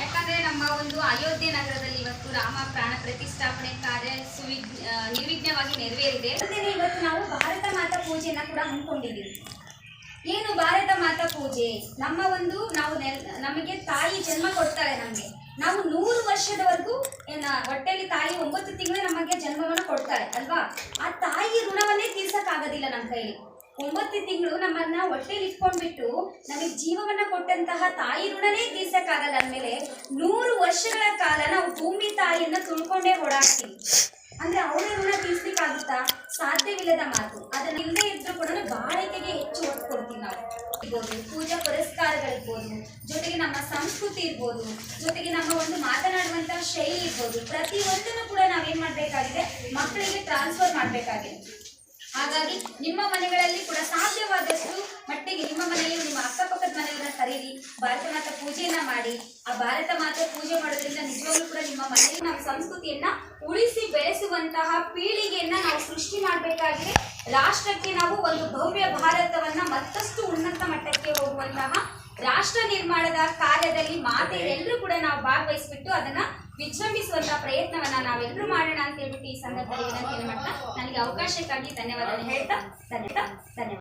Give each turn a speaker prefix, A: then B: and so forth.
A: ಯಾಕಂದ್ರೆ ನಮ್ಮ ಒಂದು ಅಯೋಧ್ಯೆ ನಗರದಲ್ಲಿ ಇವತ್ತು ರಾಮ ಪ್ರಾಣ ಪ್ರತಿಷ್ಠಾಪನೆ ಕಾರ್ಯ ಸುವಿ ನಿರ್ವಿಘ್ನವಾಗಿ ನೆರವೇರಿದೆ. ಇವತ್ತು ನಾವು ಭಾರತ ಮಾತಾ ಪೂಜೆಯನ್ನ ಕೂಡ ಹಮ್ಮಿಕೊಂಡಿದ್ದೀವಿ. ಏನು ಭಾರತ ಮಾತಾ ಪೂಜೆ? ನಮ್ಮ ಒಂದು ನಾವು ನಮಗೆ ತಾಯಿ ಜನ್ಮ ಕೊಡ್ತಾರೆ ನಮಗೆ. ನಾವು ನೂರು ವರ್ಷದವರೆಗೂ ಹೊಟ್ಟೆಯಲ್ಲಿ ತಾಯಿ ಒಂಬತ್ತು ತಿಂಗಳು ನಮಗೆ ಜನ್ಮವನ್ನು ಕೊಡ್ತಾರೆ, ಅಲ್ವಾ? ಆ ತಾಯಿ ಋಣವನ್ನೇ ತೀರ್ಸಕ್ಕಾಗೋದಿಲ್ಲ ನಮ್ಮ ಕೈಲಿ ಒಂಬತ್ತು ತಿಂಗಳು ನಮ್ಮನ್ನ ಹೊಟ್ಟೆಲಿ ಇಟ್ಕೊಂಡ್ಬಿಟ್ಟು ನಮಗೆ ಜೀವವನ್ನ ಕೊಟ್ಟಂತಹ ತಾಯಿ ಋಣನೇ ತೀರ್ಸಕ್ಕಾಗಲ್ಲ ಅಂದಮೇಲೆ ನೂರು ವರ್ಷಗಳ ಕಾಲ ನಾವು ಭೂಮಿ ತಾಯಿಯನ್ನ ತುಳ್ಕೊಂಡೇ ಓಡಾಡ್ತೀವಿ. ಅಂದ್ರೆ ಅವರ ಋಣ ತೀರ್ಸ್ಲಿಕ್ಕಾಗುತ್ತಾ? ಸಾಧ್ಯವಿಲ್ಲದ ಮಾತು. ಅದನ್ನ ಇಲ್ಲದೆ ಇದ್ರೂ ಕೂಡ ಬಾಳಿಕೆಗೆ ಹೆಚ್ಚು ಒತ್ತು ಕೊಡ್ತೀವಿ ನಾವು. ಇರ್ಬೋದು, ಪೂಜಾ ಪುರಸ್ಕಾರಗಳಿರ್ಬೋದು, ಜೊತೆಗೆ ನಮ್ಮ ಸಂಸ್ಕೃತಿ ಇರ್ಬೋದು, ಜೊತೆಗೆ ನಮ್ಮ ಒಂದು ಮಾತನಾಡುವಂತಹ ಶೈಲಿ ಇರ್ಬೋದು, ಪ್ರತಿಯೊಂದನ್ನು ಕೂಡ ನಾವೇನ್ ಮಾಡ್ಬೇಕಾಗಿದೆ? ಮಕ್ಕಳಿಗೆ ಟ್ರಾನ್ಸ್ಫರ್ ಮಾಡ್ಬೇಕಾಗಿದೆ. ಹಾಗಾಗಿ ನಿಮ್ಮ ಮನೆಗಳಲ್ಲಿ ಕೂಡ ಸಾಧ್ಯವಾದಷ್ಟು ಮಟ್ಟಿಗೆ ನಿಮ್ಮ ಮನೆಯಲ್ಲಿ ನಿಮ್ಮ ಅಕ್ಕಪಕ್ಕದ ಮನೆಯವರನ್ನ ಕರೀರಿ, ಭಾರತ ಮಾತಾ ಪೂಜೆಯನ್ನ ಮಾಡಿ. ಆ ಭಾರತ ಮಾತೆ ಪೂಜೆ ಮಾಡೋದ್ರಿಂದ ನಿಜವಾಗ್ಲೂ ಕೂಡ ನಿಮ್ಮ ಮನೆಯಲ್ಲಿ ನಮ್ಮ ಸಂಸ್ಕೃತಿಯನ್ನ ಉಳಿಸಿ ಬೆಳೆಸುವಂತಹ ಪೀಳಿಗೆಯನ್ನ ನಾವು ಸೃಷ್ಟಿ ಮಾಡಬೇಕಾಗಿದೆ. ರಾಷ್ಟ್ರಕ್ಕೆ ನಾವು ಒಂದು ಭವ್ಯ ಭಾರತವನ್ನ ಮತ್ತಷ್ಟು ಉನ್ನತ ಮಟ್ಟಕ್ಕೆ ಹೋಗುವಂತಹ ರಾಷ್ಟ್ರ ನಿರ್ಮಾಣದ ಕಾರ್ಯದಲ್ಲಿ ಮಾತೆಯರೆಲ್ಲರೂ ಕೂಡ ನಾವು ಭಾಗವಹಿಸ್ಬಿಟ್ಟು ಅದನ್ನ ವಿಜೃಂಭಿಸುವಂತಹ ಪ್ರಯತ್ನವನ್ನ ನಾವೆಲ್ಲರೂ ಮಾಡೋಣ ಅಂತ ಹೇಳ್ಬಿಟ್ಟು ಈ ಸಂದರ್ಭದಲ್ಲಿ ನನಗೆ ಅವಕಾಶಕ್ಕಾಗಿ ಧನ್ಯವಾದ ಹೇಳ್ತಾ ಧನ್ಯವಾದ ಧನ್ಯವಾದ.